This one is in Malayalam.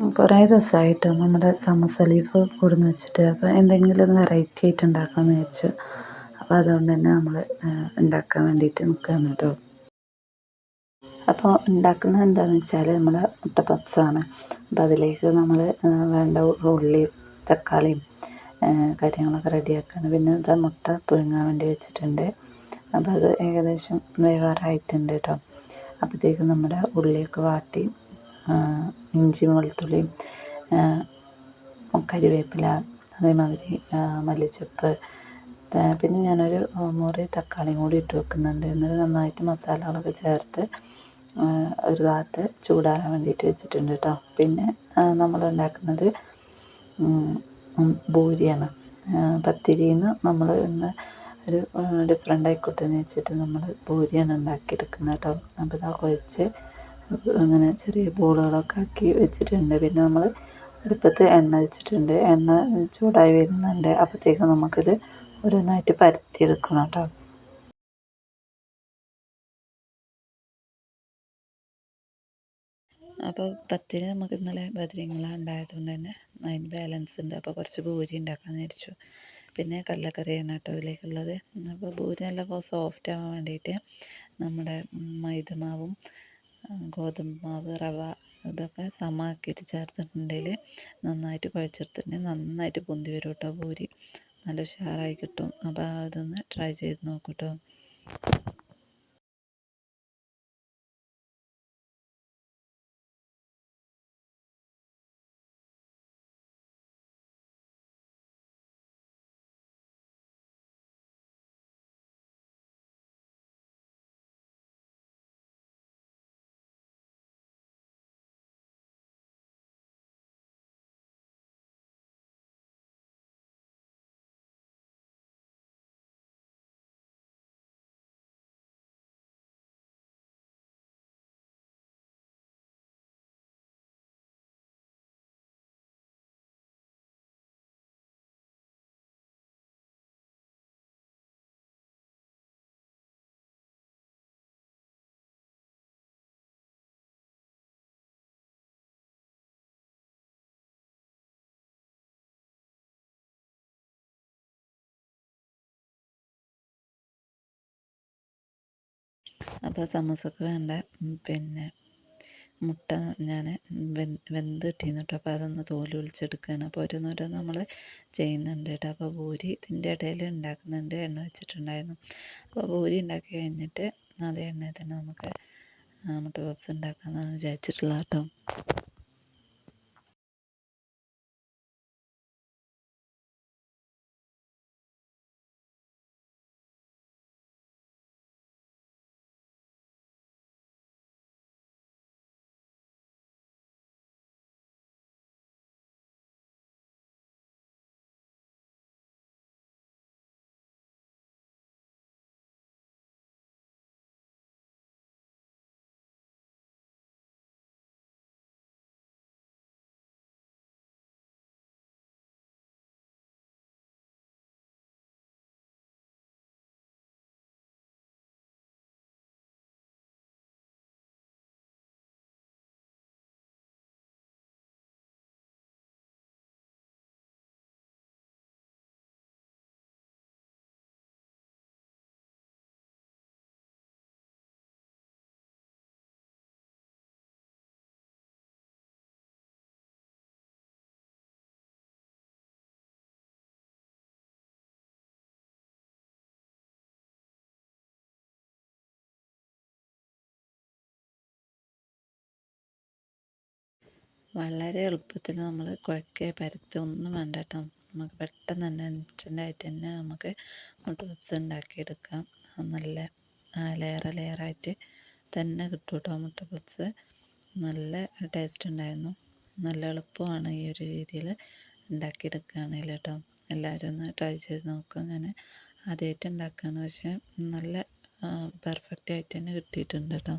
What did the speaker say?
കുറേ ദിവസമായിട്ട് നമ്മുടെ സമൂസ ലീഫ് കൊടുന്ന് വെച്ചിട്ട് അപ്പോൾ എന്തെങ്കിലും വെറൈറ്റി ആയിട്ട് ഉണ്ടാക്കാമെന്ന് വിചാരിച്ചു. അപ്പോൾ അതുകൊണ്ട് തന്നെ നമ്മൾ ഉണ്ടാക്കാൻ വേണ്ടിയിട്ട് നിൽക്കുകയാണ് കേട്ടോ. അപ്പോൾ ഉണ്ടാക്കുന്നത് എന്താണെന്ന് വെച്ചാൽ നമ്മുടെ മുട്ട പപ്സാണ് അപ്പോൾ അതിലേക്ക് നമ്മൾ വേണ്ട ഉള്ളി തക്കാളിയും കാര്യങ്ങളൊക്കെ റെഡിയാക്കുകയാണ് പിന്നെ അത് മുട്ട പുഴുങ്ങാൻ വേണ്ടി വെച്ചിട്ടുണ്ട്. അപ്പോൾ അത് ഏകദേശം വേവാറായിട്ടുണ്ട് കേട്ടോ. അപ്പോഴത്തേക്കും നമ്മുടെ ഉള്ളിയൊക്കെ വാട്ടി ഇഞ്ചിയും വെളുത്തുള്ളിയും കരിവേപ്പില അതേമാതിരി മല്ലിച്ചപ്പ് പിന്നെ ഞാനൊരു മുറി തക്കാളിയും കൂടി ഇട്ട് വെക്കുന്നുണ്ട്. എന്നിട്ട് നന്നായിട്ട് മസാലകളൊക്കെ ചേർത്ത് ഒരു ഭാഗത്ത് ചൂടാറാൻ വേണ്ടിയിട്ട് വെച്ചിട്ടുണ്ട് കേട്ടോ പിന്നെ നമ്മൾ ഉണ്ടാക്കുന്നത് ഭൂരിയാണ് പത്തിരിന്ന് നമ്മൾ ഇന്ന് ഒരു ഡിഫറെന്റ് ആയിക്കോട്ടെ എന്ന് വെച്ചിട്ട് നമ്മൾ ഭൂരിയാണ് ഉണ്ടാക്കിയെടുക്കുന്നത് കേട്ടോ അപ്പോൾ ഇതാ കുഴച്ച് അങ്ങനെ ചെറിയ ബോളുകളൊക്കെ ആക്കി വെച്ചിട്ടുണ്ട്. പിന്നെ നമ്മൾ അടുപ്പത്ത് എണ്ണ വെച്ചിട്ടുണ്ട്. എണ്ണ ചൂടായി വരുന്നുണ്ട്. അപ്പോഴത്തേക്കും നമുക്കിത് ഓരോന്നായിട്ട് പരത്തിയെടുക്കണം കേട്ടോ. അപ്പോൾ പത്തിന് നമുക്ക് ഇന്നലെ ബദ്രീങ്ങള ഉണ്ടായതുകൊണ്ട് തന്നെ അതിന് ബാലൻസ് ഉണ്ട്. അപ്പോൾ കുറച്ച് പൂരി ഉണ്ടാക്കാൻ വിചാരിച്ചു. പിന്നെ കടലക്കറിയാണ് കേട്ടോ ഇതിലേക്കുള്ളത്. അപ്പോൾ പൂരി നല്ല സോഫ്റ്റ് ആവാൻ വേണ്ടിയിട്ട് നമ്മുടെ മൈദമാവും ഗോതമ്പ് മാവ് റവ ഇതൊക്കെ സമമാക്കിയിട്ട് ചേർത്തിട്ടുണ്ടെങ്കിൽ നന്നായിട്ട് കുഴച്ചെടുത്തിട്ടുണ്ടെങ്കിൽ നന്നായിട്ട് പൊന്തി വരും കേട്ടോ പൂരി. നല്ല ഉഷാറായി കിട്ടും. അപ്പോൾ അതൊന്ന് ട്രൈ ചെയ്ത് നോക്കൂ കേട്ടോ അപ്പോൾ സമൂസക്ക് വേണ്ട. പിന്നെ മുട്ട ഞാൻ വെന്ത് കിട്ടിയിരുന്നു കേട്ടോ അപ്പോൾ അതൊന്ന് തോൽ ഒളിച്ചെടുക്കുകയാണ് അപ്പോൾ ഓരോന്നോരോന്ന് നമ്മൾ ചെയ്യുന്നുണ്ട് കേട്ടോ അപ്പോൾ പൂരി ഇതിന്റെ ഇടയിൽ ഉണ്ടാക്കുന്നുണ്ട്. എണ്ണ വെച്ചിട്ടുണ്ടായിരുന്നു. അപ്പോൾ പൂരി ഉണ്ടാക്കി കഴിഞ്ഞിട്ട് അതേ എണ്ണയിൽ തന്നെ നമുക്ക് മുട്ട പപ്സ് ഉണ്ടാക്കാമെന്നാണ് വിചാരിച്ചിട്ടുള്ളത് കേട്ടോ വളരെ എളുപ്പത്തിൽ നമ്മൾ കുഴക്കുക പരത്തുക ഒന്നും വേണ്ട കേട്ടോ നമുക്ക് പെട്ടെന്ന് തന്നെ ഇൻസ്റ്റന്റായിട്ട് തന്നെ നമുക്ക് മുട്ട പപ്സ് ഉണ്ടാക്കിയെടുക്കാം. നല്ല ലെയർ ലെയറായിട്ട് തന്നെ കിട്ടും കേട്ടോ മുട്ട നല്ല ടേസ്റ്റ് ഉണ്ടായിരുന്നു. നല്ല എളുപ്പമാണ് ഈ ഒരു രീതിയിൽ ഉണ്ടാക്കിയെടുക്കുകയാണെങ്കിൽ കേട്ടോ എല്ലാവരും ഒന്ന് ട്രൈ ചെയ്ത് നോക്ക്. ഞാൻ ആദ്യമായിട്ട് ഉണ്ടാക്കുകയാണ് പക്ഷേ നല്ല പെർഫെക്റ്റ് ആയിട്ട് തന്നെ കിട്ടിയിട്ടുണ്ട് കേട്ടോ